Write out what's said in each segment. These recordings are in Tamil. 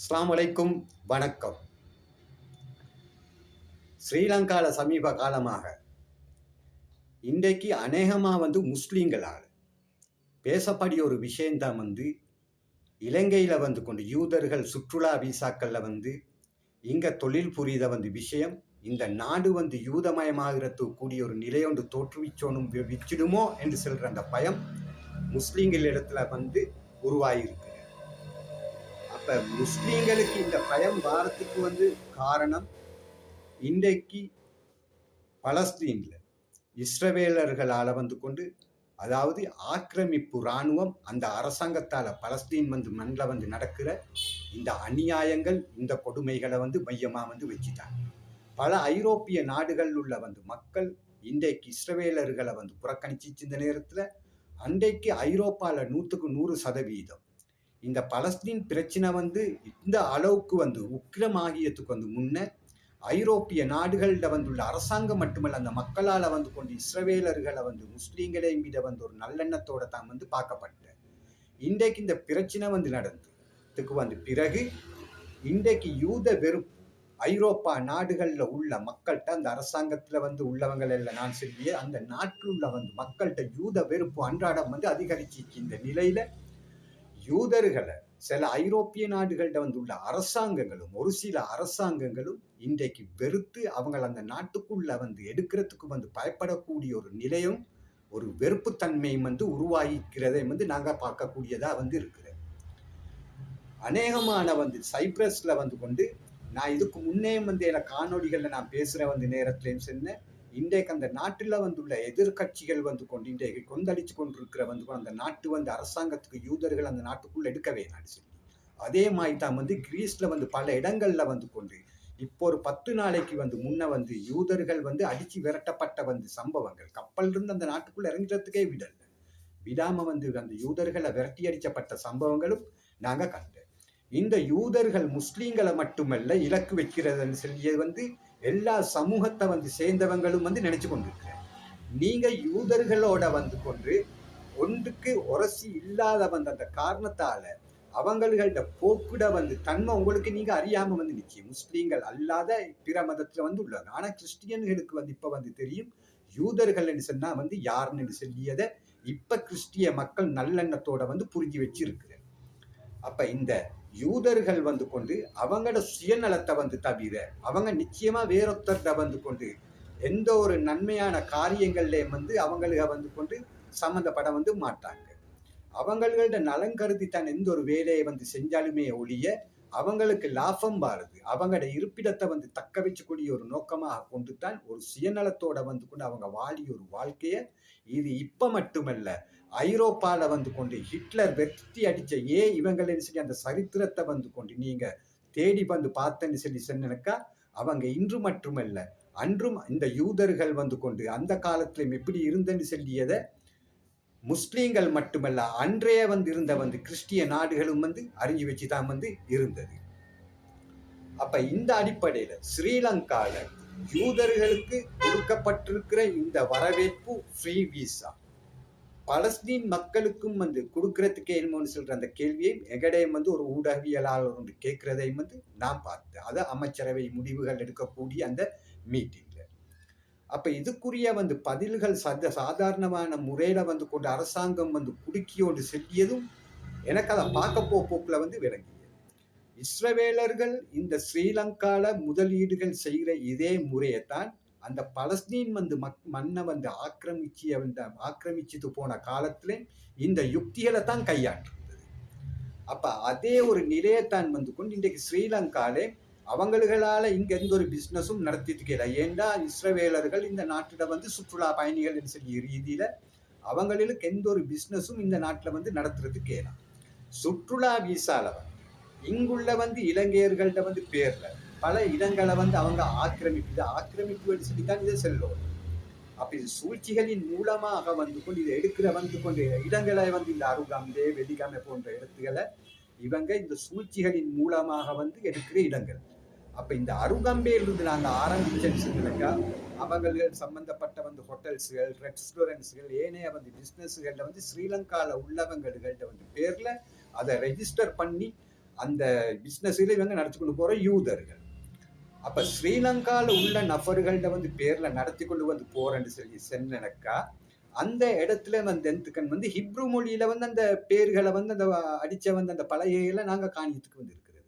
அஸ்ஸலாமு அலைக்கும் வணக்கம். ஸ்ரீலங்காவில் சமீப காலமாக இன்றைக்கு அநேகமாக வந்து முஸ்லீம்களால் பேசப்படிய ஒரு விஷயந்தான் வந்து இலங்கையில் வந்து கொண்டு யூதர்கள் சுற்றுலா விசாக்களில் வந்து இங்கே தொழில் புரித வந்து விஷயம் இந்த நாடு வந்து யூதமயமாகிறதுக்கு கூடிய ஒரு நிலையொன்று தோற்றுவிச்சோனும் விச்சிடுமோ என்று சொல்கிற அந்த பயம் முஸ்லீம்கள் இடத்துல வந்து உருவாகியிருக்கு அப்ப முஸ்லீம்களுக்கு இந்த பயம் வாரத்துக்கு வந்து காரணம் இன்றைக்கு பலஸ்தீன்ல இஸ்ரவேலர்களால வந்து கொண்டு அதாவது ஆக்கிரமிப்பு இராணுவம் அந்த அரசாங்கத்தால பலஸ்தீன் வந்து மண்ணில் வந்து நடக்கிற இந்த அநியாயங்கள் இந்த கொடுமைகளை வந்து மையமா வந்து வச்சுட்டாங்க. பல ஐரோப்பிய நாடுகளில் உள்ள வந்து மக்கள் இன்றைக்கு இஸ்ரவேலர்களை வந்து புறக்கணிச்சிச்சு இந்த நேரத்துல அன்றைக்கு ஐரோப்பால நூற்றுக்கு நூறு சதவீதம் இந்த பலஸ்தீன் பிரச்சனை வந்து இந்த அளவுக்கு வந்து உக்கிரமாகியதுக்கு வந்து முன்ன ஐரோப்பிய நாடுகளில் வந்துள்ள அரசாங்கம் மட்டுமல்ல அந்த மக்களால் வந்து கொண்டு இஸ்ரவேலர்களை வந்து முஸ்லீம்களை மீத வந்து ஒரு நல்லெண்ணத்தோட தான் வந்து பார்க்கப்பட்ட இன்றைக்கு இந்த பிரச்சனை வந்து நடந்ததுக்கு வந்து பிறகு இன்றைக்கு யூத வெறுப்பு ஐரோப்பா நாடுகளில் உள்ள மக்கள்கிட்ட அந்த அரசாங்கத்தில் வந்து உள்ளவங்கள் இல்லை நான் சொல்லிய அந்த நாட்டில் உள்ள வந்து மக்கள்கிட்ட யூத வெறுப்பு அன்றாடம் வந்து அதிகரிச்சிச்சு இந்த நிலையில் யூதர்களை சில ஐரோப்பிய நாடுகள்கிட்ட வந்து உள்ள அரசாங்கங்களும் ஒரு சில அரசாங்கங்களும் இன்றைக்கு வெறுத்து அவங்கள அந்த நாட்டுக்குள்ள வந்து எடுக்கிறதுக்கு வந்து பயப்படக்கூடிய ஒரு நிலையும் ஒரு வெறுப்புத்தன்மையும் வந்து உருவாகிக்கிறதை வந்து நாங்கள் பார்க்கக்கூடியதா வந்து இருக்கிறது. அநேகமான வந்து சைப்ரஸ்ல வந்து கொண்டு நான் இதுக்கு முன்னே வந்து என காணொளிகளில் நான் பேசுகிற வந்து நேரத்துலையும் சொன்னேன். இன்றைக்கு அந்த நாட்டில் வந்துள்ள எதிர்க்கட்சிகள் வந்து கொண்டு இன்றைக்கு கொந்தளிச்சு கொண்டிருக்கிற வந்து அந்த நாட்டு வந்து அரசாங்கத்துக்கு யூதர்கள் அந்த நாட்டுக்குள்ள எடுக்க நான் சொல்லி அதே மாதிரி தான் வந்து கிரீஸ்ல வந்து பல இடங்கள்ல வந்து கொண்டு இப்போ ஒரு பத்து நாளைக்கு வந்து முன்ன வந்து யூதர்கள் வந்து அடிச்சு விரட்டப்பட்ட வந்து சம்பவங்கள். கப்பல் இருந்து அந்த நாட்டுக்குள்ள இறங்குறதுக்கே விடல. விடாம வந்து அந்த யூதர்களை விரட்டி அடிச்சப்பட்ட சம்பவங்களும் நாங்கள் கண்டோம் இந்த யூதர்கள் முஸ்லீம்களை மட்டுமல்ல இலக்கு வைக்கிறதுன்னு சொல்லியது வந்து எல்லா சமூகத்தை வந்து சேர்ந்தவங்களும் வந்து நினைச்சு கொண்டிருக்கிறாங்க நீங்க யூதர்களோட வந்து கொண்டு ஒன்றுக்கு உரசி இல்லாத வந்த அந்த காரணத்தால அவங்கள்கிட்ட போக்குட வந்து தன்மை உங்களுக்கு நீங்க அறியாம வந்து நிச்சயம். முஸ்லீம்கள் அல்லாத பிற மதத்துல வந்து உள்ளாங்க ஆனா கிறிஸ்டியன்களுக்கு வந்து இப்ப வந்து தெரியும் யூதர்கள் சொன்னா வந்து யாருன்னு சொல்லியதை இப்ப கிறிஸ்டிய மக்கள் நல்லெண்ணத்தோட வந்து புரிஞ்சு வச்சு அப்ப இந்த யூதர்கள் வந்து கொண்டு அவங்களோட சுயநலத்தை வந்து தவிர அவங்க நிச்சயமா வேறொத்தர்கிட்ட வந்து கொண்டு எந்த ஒரு நன்மையான காரியங்கள்லேயும் வந்து அவங்களுக்கு வந்து கொண்டு சம்மந்தப்பட வந்து மாட்டாங்க. அவங்களோட நலன் கருதி தான் எந்த ஒரு வேலையை வந்து செஞ்சாலுமே ஒழிய அவங்களுக்கு லாபம் பாருது அவங்களோட இருப்பிடத்தை வந்து தக்க வச்சக்கூடிய ஒரு நோக்கமாக கொண்டு தான் ஒரு சுயநலத்தோட வந்து கொண்டு அவங்க வாழிய ஒரு வாழ்க்கைய இது இப்ப மட்டுமல்ல ஐரோப்பாவில் வந்து கொண்டு ஹிட்லர் வெற்றி அடித்த ஏ இவங்களன்னு சொல்லி அந்த சரித்திரத்தை வந்து கொண்டு நீங்கள் தேடி வந்து பார்த்தேன்னு சொல்லி சொன்னனுக்கா அவங்க இன்று மட்டுமல்ல அன்றும் இந்த யூதர்கள் வந்து கொண்டு அந்த காலத்திலும் எப்படி இருந்தேன்னு சொல்லியதை முஸ்லீம்கள் மட்டுமல்ல அன்றைய வந்து இருந்த வந்து கிறிஸ்டிய நாடுகளும் வந்து அறிஞ்சு வச்சு தான் வந்து இருந்தது. அப்ப இந்த அடிப்படையில் ஸ்ரீலங்காவில் யூதர்களுக்கு கொடுக்கப்பட்டிருக்கிற இந்த வரவேற்பு ஃப்ரீ விசா பலஸ்தீன் மக்களுக்கும் வந்து கொடுக்கறதுக்கு என்னமோன்னு சொல்ற அந்த கேள்வியை எகடையும் வந்து ஒரு ஊடகவியலாளர் ஒன்று கேட்குறதையும் வந்து நான் பார்த்தேன். அது அமைச்சரவை முடிவுகள் எடுக்கக்கூடிய அந்த மீட்டிங்ல அப்ப இதுக்குரிய வந்து பதில்கள் சத சாதாரணமான முறையில வந்து கொண்டு அரசாங்கம் வந்து குடுக்கியோடு செல்லியதும் எனக்கு அதை பார்க்க போக்குல வந்து விளங்கியது. இஸ்ரவேலர்கள் இந்த ஸ்ரீலங்கால முதலீடுகள் செய்கிற இதே முறையைத்தான் அந்த பலஸ்தீன் வந்து மக் மண்ணை வந்து ஆக்கிரமிச்சு அந்த ஆக்கிரமிச்சுட்டு போன காலத்துல இந்த யுக்திகளை தான் கையாண்டிருந்தது. அப்ப அதே ஒரு நிலையத்தான் வந்து கொண்டு இன்றைக்கு ஸ்ரீலங்காலே அவங்களுகளால இங்க எந்த ஒரு பிசினஸும் நடத்திட்டு இல்லை ஏண்டா இஸ்ரவேலர்கள் இந்த நாட்டில வந்து சுற்றுலா பயணிகள் சொல்லி ரீதியில அவங்களுக்கு எந்த ஒரு பிசினஸும் இந்த நாட்டில் வந்து நடத்துறது இயலாம் சுற்றுலா வீசால வந்து இங்குள்ள வந்து இலங்கையர்கள்ட்ட வந்து பேர்ல பல இடங்களை வந்து அவங்க ஆக்கிரமிப்பு இதை ஆக்கிரமிப்பு சொல்லி தான் இதை செல்லும். அப்ப இது சூழ்ச்சிகளின் மூலமாக வந்து கொண்டு இதை எடுக்கிற வந்து கொண்டு இடங்களை வந்து இந்த அருகாம்பே வெடிகாமை போன்ற இடத்துகளை இவங்க இந்த சூழ்ச்சிகளின் மூலமாக வந்து எடுக்கிற இடங்கள். அப்ப இந்த அருகம்பையிலிருந்து நாங்க ஆரம்பிச்சா அவங்கள் சம்பந்தப்பட்ட வந்து ஹோட்டல்ஸுகள் ரெஸ்டாரண்ட்ஸுகள் ஏனைய வந்து பிசினஸ்கள்ல வந்து ஸ்ரீலங்காவில் உள்ளவங்கள்கிட்ட வந்து பேர்ல அதை ரெஜிஸ்டர் பண்ணி அந்த பிஸ்னஸில் இவங்க நடத்தி கொண்டு போற யூதர்கள். அப்ப ஸ்ரீலங்கால உள்ள நபர்கள்ட வந்து பேர்ல நடத்தி கொண்டு வந்து போறேன்னு சொல்லி சென்னக்கா அந்த இடத்துல வந்து எந்துக்கன் வந்து ஹிப்ரு மொழியில வந்து அந்த பேர்களை வந்து அந்த அடிச்ச வந்து அந்த பழகையெல்லாம் நாங்க காணியத்துக்கு வந்து இருக்கிறது.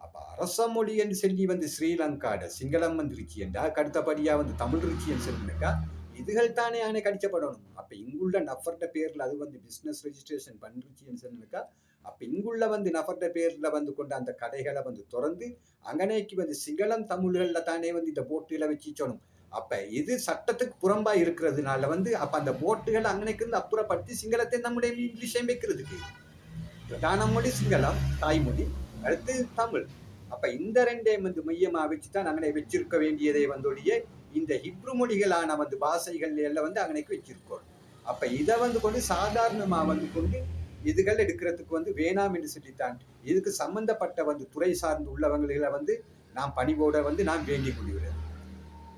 அப்ப அரச மொழி என்று சொல்லி வந்து ஸ்ரீலங்காட சிங்களம் வந்துருச்சு என்றா கடுத்தபடியா வந்து தமிழ் ருச்சின்னு சொல்லினாக்கா இதுகள் தானே ஆனே கடிச்சப்படணும். அப்ப இங்குள்ள நபர்ட பேர்ல அது வந்து பிசினஸ் ரெஜிஸ்ட்ரேஷன் பண்ணிருச்சுன்னு சொன்னாக்கா அப்போ இங்குள்ள வந்து நபர்ட பேர்ல வந்து கொண்ட அந்த கடைகளை வந்து திறந்து அங்கனைக்கு வந்து சிங்களம் தமிழ்கள்ல தானே வந்து இந்த போட்டியில வச்சுச்சோணும் அப்ப இது சட்டத்துக்கு புறம்பா இருக்கிறதுனால வந்து அப்ப அந்த போட்டுகள் அங்கனைக்கு இருந்து அப்புறப்படுத்தி சிங்களத்தை நம்முடைய இங்கிலீஷையும் வைக்கிறதுக்கு பிரதான மொழி சிங்களம் தாய்மொழி அடுத்து தமிழ். அப்ப இந்த ரெண்டையும் வந்து மையமா வச்சுதான் அங்கனை வச்சிருக்க வேண்டியதை வந்தொழிய இந்த ஹிப்ரு மொழிகளான வந்து பாஷைகள் எல்லாம் வந்து அங்கனைக்கு வச்சிருக்கோம். அப்ப இதை வந்து கொண்டு சாதாரணமா வந்து கொண்டு இதுகள் எடுக்கிறதுக்கு வந்து வேணாம் என்று சொல்லித்தான். இதுக்கு சம்பந்தப்பட்ட வந்து துறை சார்ந்து உள்ளவங்களை வந்து நான் பணிவோட வந்து நான் வேண்டிக் கொள்கிறேன்.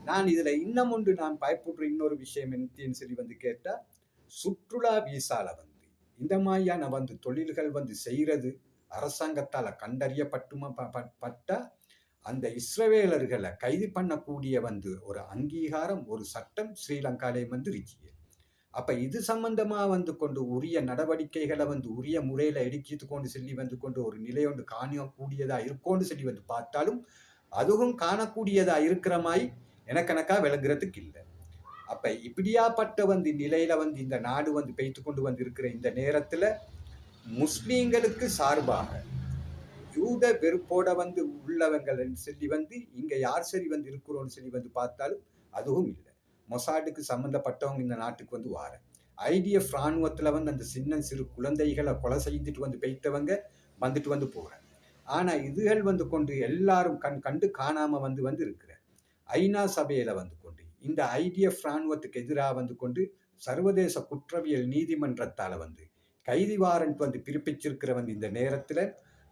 நான் இதில் இன்னும் ஒன்று நான் பயப்படுற இன்னொரு விஷயம் என்னன்னு சொல்லி வந்து கேட்டால் சுற்றுலா வீசால வந்து இந்த மாதிரியான வந்து தொழில்கள் வந்து செய்கிறது அரசாங்கத்தால் கண்டறியப்பட்டுமா ப- பட்டா அந்த இஸ்ரவேலர்களை கைது பண்ணக்கூடிய வந்து ஒரு அங்கீகாரம் ஒரு சட்டம் ஸ்ரீலங்காலே வந்து இருந்துச்சு அப்ப இது சம்பந்தமா வந்து கொண்டு உரிய நடவடிக்கைகளை வந்து உரிய முறையில எடுக்கிட்டு கொண்டு சொல்லி வந்து கொண்டு ஒரு நிலையொன்று ஒன்று காணக்கூடியதா இருக்கோன்னு சொல்லி வந்து பார்த்தாலும் அதுவும் காணக்கூடியதா இருக்கிற மாதிரி எனக்கணக்கா விளங்குறதுக்கு இல்லை. அப்ப இப்படியாப்பட்ட வந்து நிலையில வந்து இந்த நாடு வந்து பெய்த்து கொண்டு வந்து இருக்கிற இந்த நேரத்துல முஸ்லீம்களுக்கு சார்பாக யூத வெறுப்போட வந்து உள்ளவங்கள் சொல்லி வந்து இங்க யார் சரி வந்து இருக்கிறோன்னு சொல்லி வந்து பார்த்தாலும் அதுவும் இல்லை. மொசாடுக்கு சம்மந்தப்பட்டவங்க இந்த நாட்டுக்கு வந்து வார. ஐடிஎஃப் இராணுவத்தில் வந்து அந்த சின்ன சிறு குழந்தைகளை கொலை செய்துட்டு வந்து பெய்த்தவங்க வந்துட்டு வந்து போகிறேன் ஆனால் இதுகள் வந்து கொண்டு எல்லாரும் கண் கண்டு காணாமல் வந்து வந்து இருக்கிற. ஐநா சபையில் வந்து கொண்டு இந்த ஐடிஎஃப் ராணுவத்துக்கு எதிராக வந்து கொண்டு சர்வதேச குற்றவியல் நீதிமன்றத்தால் வந்து கைதி வாரண்ட் வந்து பிறப்பிச்சிருக்கிற வந்து இந்த நேரத்தில்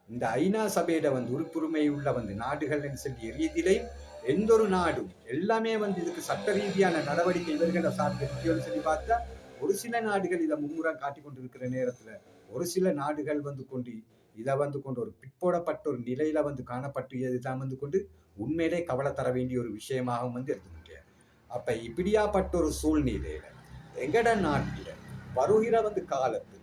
இந்த ஐநா சபையில வந்து உறுப்புரிமை உள்ள வந்து நாடுகள்னு சொல்லி ரீதியிலே எந்த ஒரு நாடும் எல்லாமே வந்து இதுக்கு சட்ட ரீதியான நடவடிக்கை இவர்களை சார்ந்து சொல்லி பார்த்தா ஒரு சில நாடுகள் இதை மும்முரம் காட்டிக் கொண்டிருக்கிற நேரத்துல ஒரு சில நாடுகள் வந்து கொண்டு இதை வந்து கொண்டு ஒரு பிற்போடப்பட்ட ஒரு நிலையில வந்து காணப்பட்டு தான் வந்து கொண்டு உண்மையிலே கவலை தர வேண்டிய ஒரு விஷயமாகவும் வந்து எடுத்துக்கிட்டேன் அப்ப இப்படியாப்பட்ட ஒரு சூழ்நிலையில எங்கட நாட்டில வருகிற வந்து காலத்து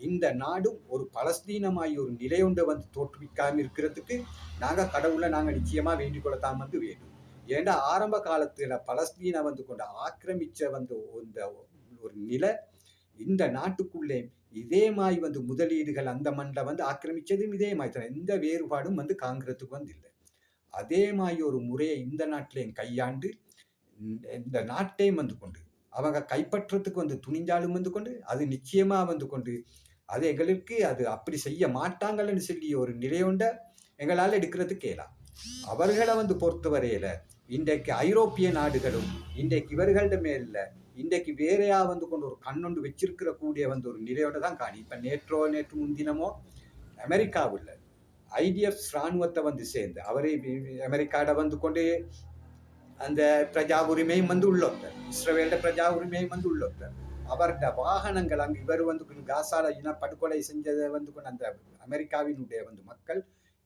இந்த நாடும் ஒரு பலஸ்தீனமாய் ஒரு நிலையொன்றை வந்து தோற்றுவிக்காம இருக்கிறதுக்கு நாங்க கடவுளை நாங்க நிச்சயமா வேண்டிக் கொள்ளத்தான் வந்து வேண்டும். ஏன்னா ஆரம்ப காலத்துல பலஸ்தீனை வந்து கொண்டு ஆக்கிரமிச்ச வந்து இந்த ஒரு நிலை இந்த நாட்டுக்குள்ளே இதே மாதிரி வந்து முதலீடுகள் அந்த மண்ணில் வந்து ஆக்கிரமிச்சதும் இதே மாதிரி தான். எந்த வேறுபாடும் வந்து காங்கிரத்துக்கு வந்து இல்லை. அதே மாதிரி ஒரு முறையை இந்த நாட்டிலையும் கையாண்டு இந்த- இந்த நாட்டையும் வந்து கொண்டு அவங்க கைப்பற்றத்துக்கு வந்து துணிஞ்சாலும் வந்து கொண்டு அது நிச்சயமா வந்து கொண்டு அது எங்களுக்கு அது அப்படி செய்ய மாட்டாங்கள்னு சொல்லி ஒரு நிலையொண்ட எங்களால் எடுக்கிறதுக்கு இயலாம் அவர்களை வந்து பொறுத்தவரையில் இன்றைக்கு ஐரோப்பிய நாடுகளும் இன்றைக்கு இவர்கள்ட மேல இன்றைக்கு வேறையா வந்து கொண்டு ஒரு கண்ணொண்டு வச்சிருக்கிற கூடிய வந்து ஒரு நிலையோட தான் காணி. இப்போ நேற்றோ நேற்று முன்தினமோ அமெரிக்காவில் ஐடிஎஃப் ராணுவத்தை வந்து சேர்ந்து அவரே அமெரிக்காட வந்து கொண்டு அந்த பிரஜா உரிமையும் வந்து உள்ளொத்தர் இஸ்ரவேல்ட பிரஜா உரிமையும் வந்து உள்ளொத்தர் அவர்ட வாகனங்கள் அங்கு இவர் வந்து காசால இன படுகொலை செஞ்சதை வந்து கொண்டு அந்த அமெரிக்காவினுடைய வந்து மக்கள்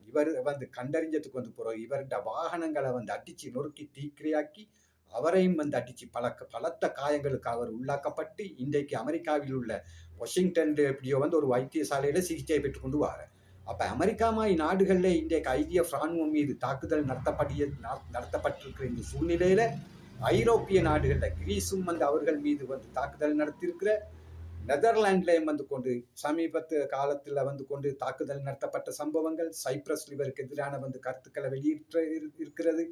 இவர் வந்து கண்டறிஞ்சதுக்கு வந்து போறோம் இவர்கிட்ட வாகனங்களை வந்து அடிச்சு நொறுக்கி தீக்கிரையாக்கி அவரையும் வந்து அடிச்சு பல பலத்த காயங்களுக்கு அவர் உள்ளாக்கப்பட்டு இன்றைக்கு அமெரிக்காவில் உள்ள வாஷிங்டன் எப்படியோ வந்து ஒரு வைத்தியசாலையில சிகிச்சை பெற்றுக்கொண்டு வார அப்ப அமெரிக்கா மாதிரி நாடுகளில் இன்றைக்கு ஐக்கிய ராணுவம் மீது தாக்குதல் நடத்தப்படிய நடத்தப்பட்டிருக்கிற இந்த சூழ்நிலையில ஐரோப்பிய நாடுகளில் கிரீஸும் வந்து அவர்கள் மீது வந்து தாக்குதல் நடத்தியிருக்கிற நெதர்லாண்ட்லேயும் வந்து கொண்டு சமீபத்து காலத்தில் வந்து கொண்டு தாக்குதல் நடத்தப்பட்ட சம்பவங்கள் சைப்ரஸ் இவருக்கு எதிரான வந்து கருத்துக்களை வெளியிட்ட இரு- இருக்கிறது.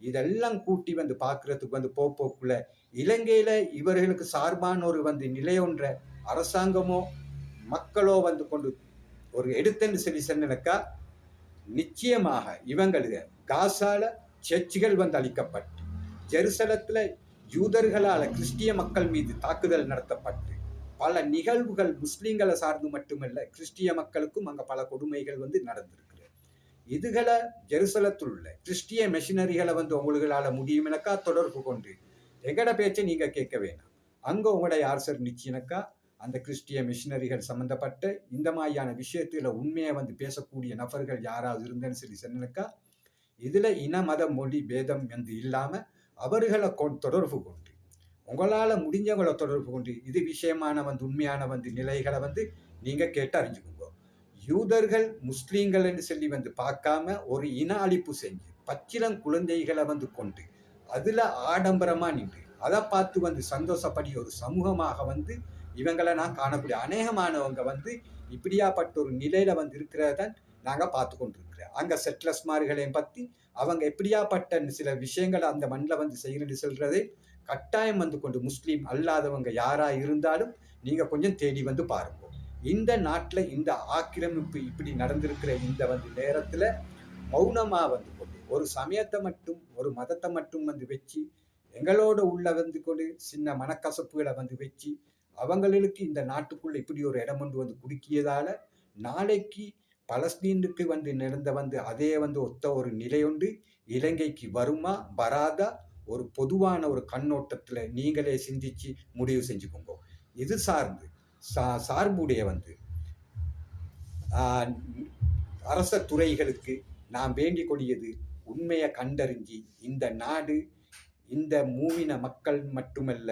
இதெல்லாம் கூட்டி வந்து பார்க்கறதுக்கு வந்து போ போக்குள்ள இலங்கையில இவர்களுக்கு சார்பான ஒரு வந்து நிலையொன்ற அரசாங்கமோ மக்களோ வந்து கொண்டு ஒரு எடுத்தன்னு சொல்லி சொன்னக்கா நிச்சயமாக இவங்களுக்கு காசால சர்ச்சுகள் வந்து அளிக்கப்பட்டு ஜெருசலத்தில் யூதர்களால் கிறிஸ்டிய மக்கள் மீது தாக்குதல் நடத்தப்பட்டு பல நிகழ்வுகள் முஸ்லீம்களை சார்ந்து மட்டுமல்ல கிறிஸ்டிய மக்களுக்கும் அங்கே பல கொடுமைகள் வந்து நடந்திருக்குது இதுகளை ஜெருசலத்தில் உள்ள கிறிஸ்டிய மெஷினரிகளை வந்து உங்களால முடியுமெனக்கா? தொடர்பு கொண்டு எங்கட பேச்சை நீங்கள் கேட்க வேணாம். அங்கே உங்களோட யார்சர் நிச்சயனக்கா அந்த கிறிஸ்டிய மிஷினரிகள் சம்பந்தப்பட்ட இந்த மாதிரியான விஷயத்தில் உண்மையை வந்து பேசக்கூடிய நபர்கள் யாராவது இருந்தேன்னு சொல்லி சொன்னனுக்கா இதில் இன மத மொழி பேதம் வந்து இல்லாமல் அவர்களை கொ- தொடர்பு கொண்டு. உங்களால் முடிஞ்சவங்களை தொடர்பு கொண்டு இது விஷயமான வந்து உண்மையான வந்து நிலைகளை வந்து நீங்கள் கேட்டு அறிஞ்சுக்கோங்க. யூதர்கள் முஸ்லீம்கள் என்று சொல்லி வந்து பார்க்காம ஒரு இன அழிப்பு செஞ்சு பச்சிலம் குழந்தைகளை வந்து கொண்டு அதில் ஆடம்பரமாக நின்று அதை பார்த்து வந்து சந்தோஷப்படி ஒரு சமூகமாக வந்து இவங்களை நான் காணக்கூடிய அநேகமானவங்க வந்து இப்படியாப்பட்ட ஒரு நிலையில் வந்து இருக்கிறத நாங்கள் பார்த்து கொண்டிருக்கிறோம். அங்கே செட்லஸ்மார்களையும் பற்றி அவங்க எப்படியாப்பட்ட சில விஷயங்களை அந்த மண்ணில் வந்து செய்யணும்னு சொல்றதை கட்டாயம் வந்து கொண்டு முஸ்லீம் அல்லாதவங்க யாராக இருந்தாலும் நீங்கள் கொஞ்சம் தேடி வந்து பாருங்க. இந்த நாட்டில் இந்த ஆக்கிரமிப்பு இப்படி நடந்திருக்கிற இந்த வந்து நேரத்தில் மௌனமாக வந்து கொண்டு ஒரு சமயத்தை மட்டும் ஒரு மதத்தை மட்டும் வந்து வச்சு எங்களோட உள்ள வந்து கொண்டு சின்ன மனக்கசப்புகளை வந்து வச்சு அவங்களுக்கு இந்த நாட்டுக்குள்ள இப்படி ஒரு இடம் கொண்டு வந்து குடுக்கியதால நாளைக்கு பலஸ்தீனுக்கு வந்து நடந்த வந்து அதே வந்து ஒத்த ஒரு நிலையொன்று இலங்கைக்கு வருமா வராதா? ஒரு பொதுவான ஒரு கண்ணோட்டத்தில் நீங்களே சிந்திச்சு முடிவு செஞ்சுக்கோங்க. இது சார்ந்து சா சார்புடைய வந்து அரச துறைகளுக்கு நாம் வேண்டிக் கொடியது உண்மையை கண்டறிஞ்சு இந்த நாடு இந்த மூவின மக்கள் மட்டுமல்ல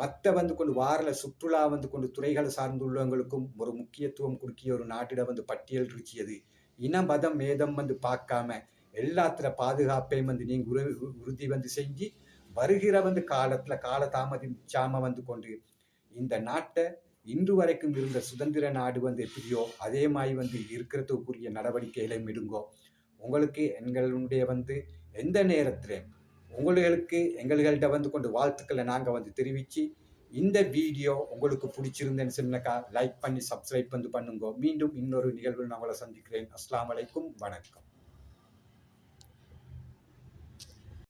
மற்ற வந்து கொண்டு வாரல சுற்றுலா வந்து கொண்டு துறைகளை சார்ந்துள்ளவங்களுக்கும் ஒரு முக்கியத்துவம் கொடுக்கிய ஒரு நாட்டிட வந்து பட்டியல் ருச்சியது இன மதம் மேதம் வந்து பார்க்காம எல்லாத்துல பாதுகாப்பையும் வந்து நீங்க உறு- உறுதி வந்து செஞ்சு வருகிற வந்து காலத்துல கால தாமதிச்சாம வந்து கொண்டு இந்த நாட்டை இன்று வரைக்கும் இருந்த சுதந்திர நாடு வந்து எப்படியோ அதே மாதிரி வந்து இருக்கிறதுக்குரிய நடவடிக்கைகளை விடுங்கோ உங்களுக்கு எங்களுடைய வந்து எந்த நேரத்திலையும் உங்களுக்கு எங்கள்கிட்ட வந்து கொண்டு வாழ்த்துக்களை நாங்கள் வந்து தெரிவித்து இந்த வீடியோ உங்களுக்கு பிடிச்சிருந்தேன்னு சொன்னாக்கா லைக் பண்ணி சப்ஸ்கிரைப் வந்து பண்ணுங்க. மீண்டும் இன்னொரு நிகழ்வில் நான் உங்களை சந்திக்கிறேன். அஸ்லாம் அலைக்கும். வணக்கம்.